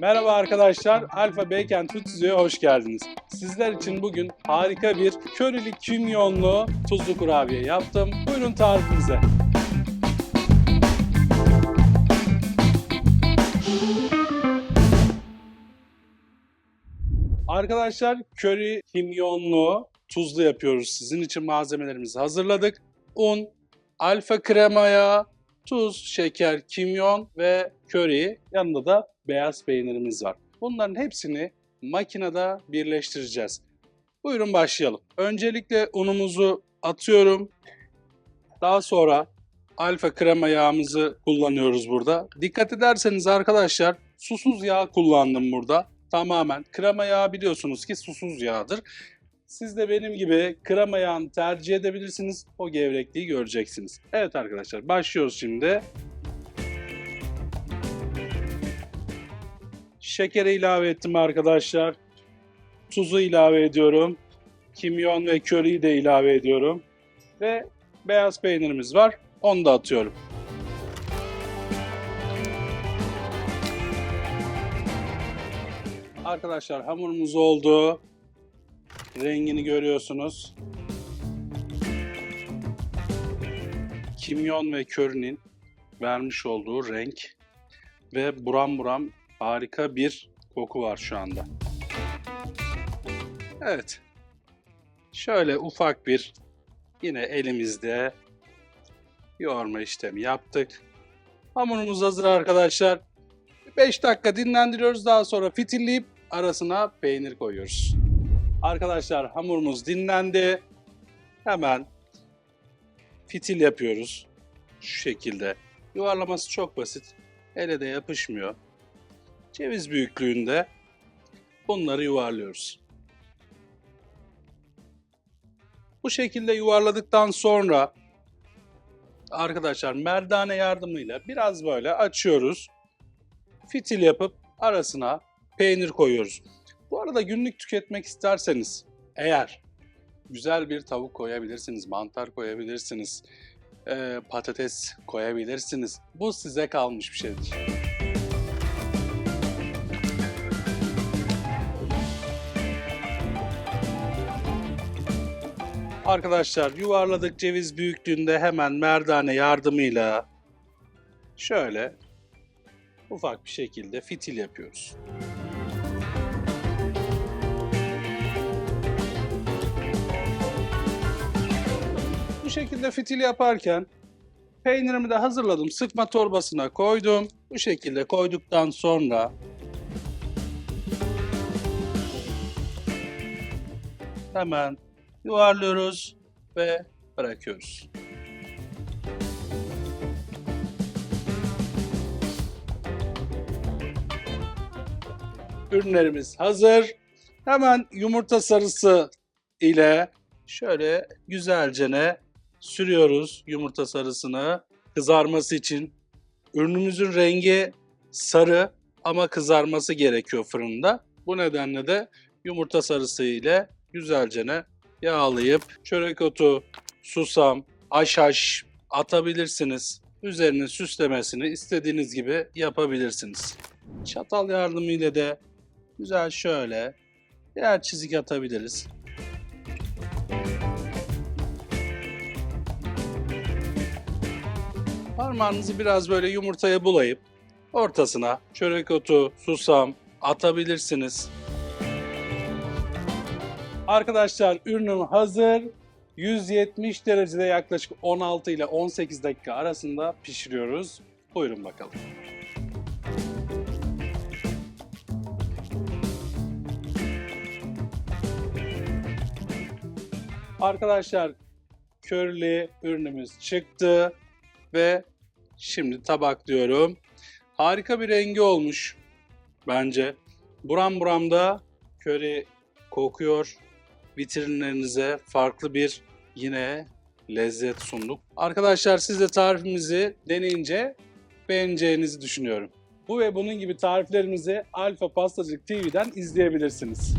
Merhaba arkadaşlar, Alfa Bacon Tütsü'ye hoş geldiniz. Sizler için bugün harika bir körili kimyonlu tuzlu kurabiye yaptım. Buyurun tarifimize. Arkadaşlar köri kimyonlu tuzlu yapıyoruz. Sizin için malzemelerimizi hazırladık. Un, alfa krema yağı, tuz, şeker, kimyon ve köri. Yanında da beyaz peynirimiz var. Bunların hepsini makinede birleştireceğiz. Buyurun başlayalım. Öncelikle unumuzu atıyorum. Daha sonra alfa krema yağımızı kullanıyoruz burada. Dikkat ederseniz arkadaşlar susuz yağ kullandım burada. Tamamen krema yağı biliyorsunuz ki susuz yağdır. Siz de benim gibi krema tercih edebilirsiniz. O gevrekliği göreceksiniz. Evet arkadaşlar başlıyoruz şimdi. Şekeri ilave ettim arkadaşlar. Tuzu ilave ediyorum. Kimyon ve köriyi de ilave ediyorum. Ve beyaz peynirimiz var. Onu da atıyorum. Arkadaşlar hamurumuz oldu. Rengini görüyorsunuz. Kimyon ve körinin vermiş olduğu renk ve buram buram harika bir koku var şu anda. Evet. Şöyle ufak bir yine elimizde yoğurma işlemi yaptık. Hamurumuz hazır arkadaşlar. 5 dakika dinlendiriyoruz. Daha sonra fitilleyip arasına peynir koyuyoruz. Arkadaşlar hamurumuz dinlendi. Hemen fitil yapıyoruz. Şu şekilde. Yuvarlaması çok basit. Ele de yapışmıyor. Ceviz büyüklüğünde bunları yuvarlıyoruz. Bu şekilde yuvarladıktan sonra arkadaşlar merdane yardımıyla biraz böyle açıyoruz. Fitil yapıp arasına peynir koyuyoruz. Bu arada günlük tüketmek isterseniz eğer güzel bir tavuk koyabilirsiniz, mantar koyabilirsiniz, eee, patates koyabilirsiniz. Bu size kalmış bir şeydir. Arkadaşlar yuvarladık ceviz büyüklüğünde hemen merdane yardımıyla şöyle ufak bir şekilde fitil yapıyoruz. Şekilde fitil yaparken peynirimi de hazırladım. Sıkma torbasına koydum. Bu şekilde koyduktan sonra hemen yuvarlıyoruz ve bırakıyoruz. Ürünlerimiz hazır. Hemen yumurta sarısı ile şöyle güzelce sürüyoruz yumurta sarısını kızarması için. Ürünümüzün rengi sarı ama kızarması gerekiyor fırında. Bu nedenle de yumurta sarısı ile güzelce yağlayıp çörek otu, susam, haşhaş atabilirsiniz. Üzerine süslemesini istediğiniz gibi yapabilirsiniz. Çatal yardımıyla da güzel şöyle birer çizik atabiliriz. Parmağınızı biraz böyle yumurtaya bulayıp ortasına çörek otu, susam atabilirsiniz. Arkadaşlar ürünüm hazır. 170 derecede yaklaşık 16 ile 18 dakika arasında pişiriyoruz. Buyurun bakalım. Arkadaşlar körlü ürünümüz çıktı ve şimdi tabaklıyorum. Harika bir rengi olmuş bence. Buram buramda köri kokuyor. Vitrinlerinize farklı bir yine lezzet sunduk. Arkadaşlar siz de tarifimizi deneyince beğeneceğinizi düşünüyorum. Bu ve bunun gibi tariflerimizi Alfa Pastacılık TV'den izleyebilirsiniz.